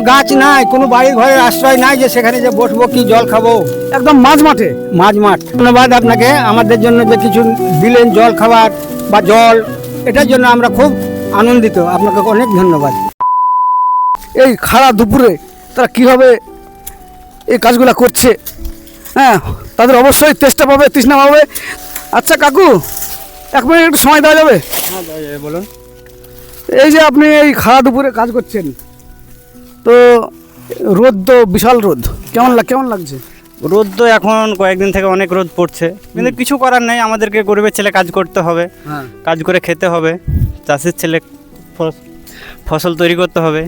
কোনো গাছ নাই কোনো বাড়ি ঘরের আশ্রয় নাই যে সেখানে যে বসবো কি জল খাব। একদম মাঝ মাঠে। মাঝ মাঠ। ধন্যবাদ আপনাকে আমাদের জন্য যে কিছু দিলেন জল খাবার বা জল এটার জন্য আমরা খুব আনন্দিত। আপনাকে অনেক ধন্যবাদ। এই খাড়া দুপুরে তারা কীভাবে এই কাজগুলো করছে? হ্যাঁ তাদের অবশ্যই চেষ্টা পাবে তৃষ্ণা পাবে। আচ্ছা কাকু এক মিনিট একটু সময় দেওয়া যাবে বলুন। এই যে আপনি এই খাড়া দুপুরে কাজ করছেন তো রোদ তো বিশাল রোদ। কেমন লাগ কেমন লাগছে? রোদ তো এখন কয়েকদিন থেকে অনেক রোদ পড়ছে। কিন্তু কিছু করার নেই আমাদেরকে গরিবের ছেলে কাজ করতে হবে হ্যাঁ। কাজ করে খেতে হবে চাষির ছেলে ফসল তৈরি করতে হবে।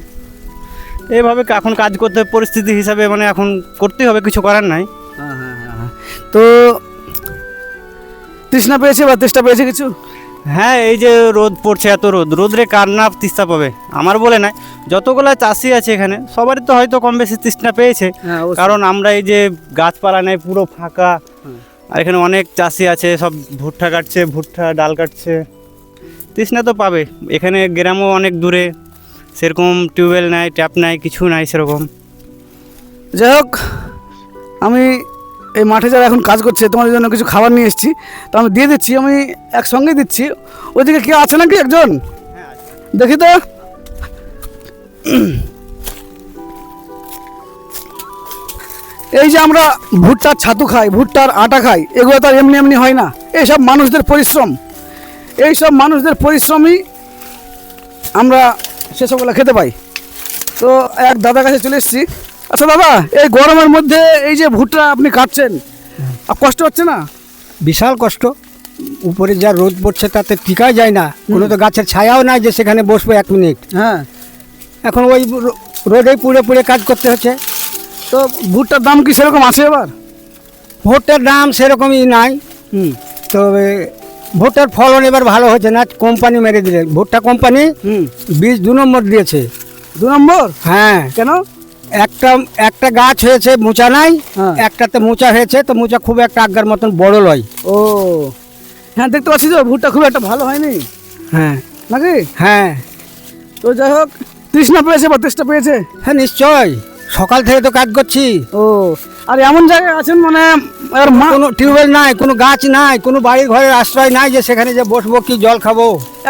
এইভাবে এখন কাজ করতে পরিস্থিতি হিসাবে মানে এখন করতেই হবে কিছু করার নাই। হ্যাঁ হ্যাঁ। তো তৃষ্ণা পেয়েছে বা তেষ্টা পেয়েছে কিছু? হ্যাঁ এই যে রোদ পড়ছে এত রোদ। রোদরে কার না তিস্তা পাবে? আমার বলে নাই। যতগুলো চাষি আছে এখানে সবারই তো হয়তো কম বেশি তৃষ্ণা পেয়েছে। হ্যাঁ কারণ আমরা এই যে গাছপালা নেই পুরো ফাঁকা। আর এখানে অনেক চাষি আছে সব ভুট্টা কাটছে ভুট্টা ডাল কাটছে। তৃষ্ণা তো পাবে। এখানে গ্রামও অনেক দূরে। সেরকম টিউবওয়েল নাই ট্যাপ নাই কিছু নাই সেরকম। যাই হোক আমি এই মাঠে যারা এখন কাজ করছে, তোমাদের জন্য কিছু খাবার নিয়ে এসেছি। তো আমি দিয়ে দিচ্ছি, আমি একসঙ্গেই দিচ্ছি। ওইদিকে কেউ আছে নাকি একজন? দেখি তো। এই যে আমরা ভুট্টার ছাতু খাই, ভুট্টার আটা খাই, এগুলো তো আর এমনি এমনি হয় না। এইসব মানুষদের পরিশ্রম। এই সব মানুষদের পরিশ্রমই আমরা সেসবগুলো খেতে পাই। তো এক দাদার কাছে চলে এসেছি। আচ্ছা দাদা এই গরমের মধ্যে এই যে ভুট্টা আপনি কাটছেন কষ্ট হচ্ছে না? বিশাল কষ্ট। উপরে যা রোদ পড়ছে তাতে টিকাই যায় না। কোনো তো গাছের ছায়াও নাই যে সেখানে বসবো এক মিনিট। হ্যাঁ। এখন ওই রো- রোদেই পুড়ে পুড়ে কাজ করতে হচ্ছে। তো ভুট্টার দাম কি সেরকম আছে এবার? ভোটটার দাম সেরকমই নাই। হুম। তবে ভোটটার ফলন এবার ভালো হচ্ছে না কোম্পানি মেরে দিলে। ভুট্টা কোম্পানি হুম। বীজ দু নম্বর দিয়েছে। দু নম্বর? হ্যাঁ। কেন? একটা একটা গাছ হয়েছে মোচা নাই হ্যাঁ। একটাতে মোচা হয়েছে তো মোচা খুব একটা আজ্ঞার মতন বড় লয়। ও। হ্যাঁ দেখতে পাচ্ছি তো ভুট্টা খুব একটা ভালো হয়নি। হ্যাঁ। নাকি? হ্যাঁ। তো যাই হোক তৃষ্ণা পেয়েছে বা তেষ্টা পেয়েছে? হ্যাঁ নিশ্চয়। সকাল থেকে তো কাজ করছি। ও আর এমন জায়গায় আছেন মানে আর মা কোনো টিউবওয়েল নাই কোনো গাছ নাই কোনো বাড়ি ঘরের আশ্রয় নাই যে সেখানে যে বসবো কি জল খাব।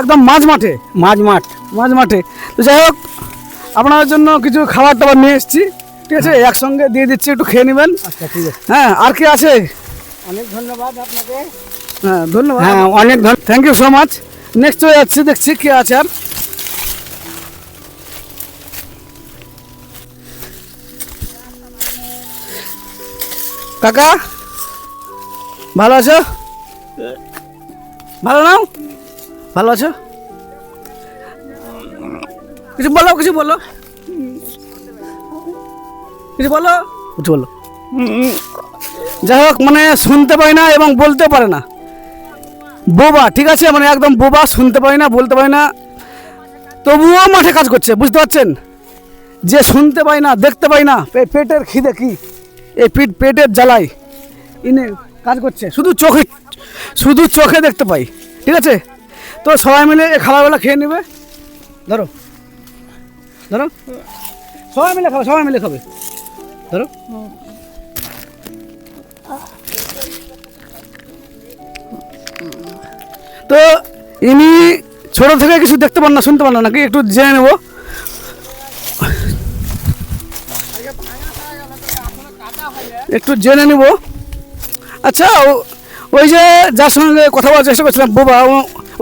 একদম মাঝ মাঠে মাঝ মাঠ মাঝ মাঠে তো যাই হোক আপনার জন্য কিছু খাবার টাবার নিয়ে এসেছি ঠিক আছে? একসঙ্গে দিয়ে দিচ্ছি একটু খেয়ে নেবেন। আচ্ছা ঠিক আছে। হ্যাঁ আর কি আছে? অনেক ধন্যবাদ আপনাকে। হ্যাঁ ধন্যবাদ। হ্যাঁ অনেক ধন্যবাদ thank you so much next হয়ে যাচ্ছি দেখছি কে আছে আর। কাকা ভালো আছো? ভালো নাও? ভালো আছো? কিছু বলো কিছু বলো। কিছু বলো। কিছু বলো। যাই হোক মানে শুনতে পায় না এবং বলতে পারে না। বোবা ঠিক আছে? মানে একদম বোবা শুনতে পাই না বলতে পারি না। তবুও মাঠে কাজ করছে বুঝতে পারছেন? যে শুনতে পাই না দেখতে পাই না। পেটের খিদে কি? এই পিঠ পেটের জ্বালাই ইনি কাজ করছে। শুধু চোখে শুধু চোখে দেখতে পাই ঠিক আছে? তো সবাই মিলে এই খাবারবেলা খেয়ে নেবে। ধরো। ধরো। সবাই মিলে খাবে, সবাই মিলে খাবে। ধরো। তো ইনি ছোট থেকে কিছু দেখতে পান না, শুনতে পান না নাকি? একটু জেনে নেব। একটু জেনে নেব। আচ্ছা ওই যে যার সঙ্গে কথা বলার চেষ্টা করছিলাম, বোবা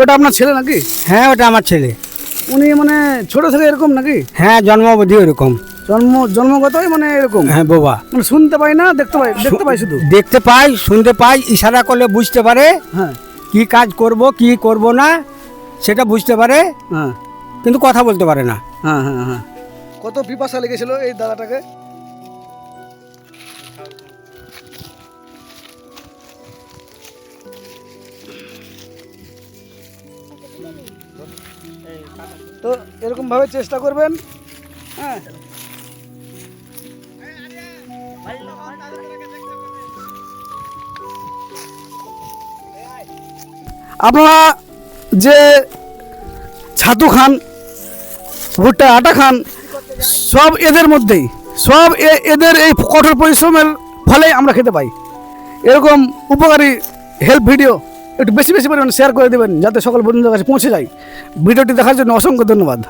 ওটা আপনার ছেলে নাকি? হ্যাঁ ওটা আমার ছেলে। উনি মানে ছোট থেকে এরকম নাকি? হ্যাঁ জন্মবধি এরকম জন্ম জন্মগতই মানে এরকম? হ্যাঁ বোবা। মানে শুনতে পাই না দেখতে পাই দেখতে পাই শুধু? দেখতে পাই শুনতে পাই ইশারা করলে বুঝতে পারে হ্যাঁ। কি কাজ করব কি করব না সেটা বুঝতে পারে হ্যাঁ। কিন্তু কথা বলতে পারে না। হ্যাঁ হ্যাঁ হ্যাঁ। কত পিপাসা লেগেছিল এই দাদাটাকে? তো এরকম ভাবে চেষ্টা করবেন। হ্যাঁ। আপনারা যে ছাতু খান, ভুট্টা, আটা খান, সব এদের মধ্যেই, সব এদের এই কঠোর পরিশ্রমের ফলে আমরা খেতে পাই। এরকম উপকারী হেল্প ভিডিও একটু বেশি বেশি পরিমাণে শেয়ার করে দেবেন, যাতে সকল বন্ধুদের কাছে পৌঁছে যায়। ভিডিওটি দেখার জন্য অসংখ্য ধন্যবাদ।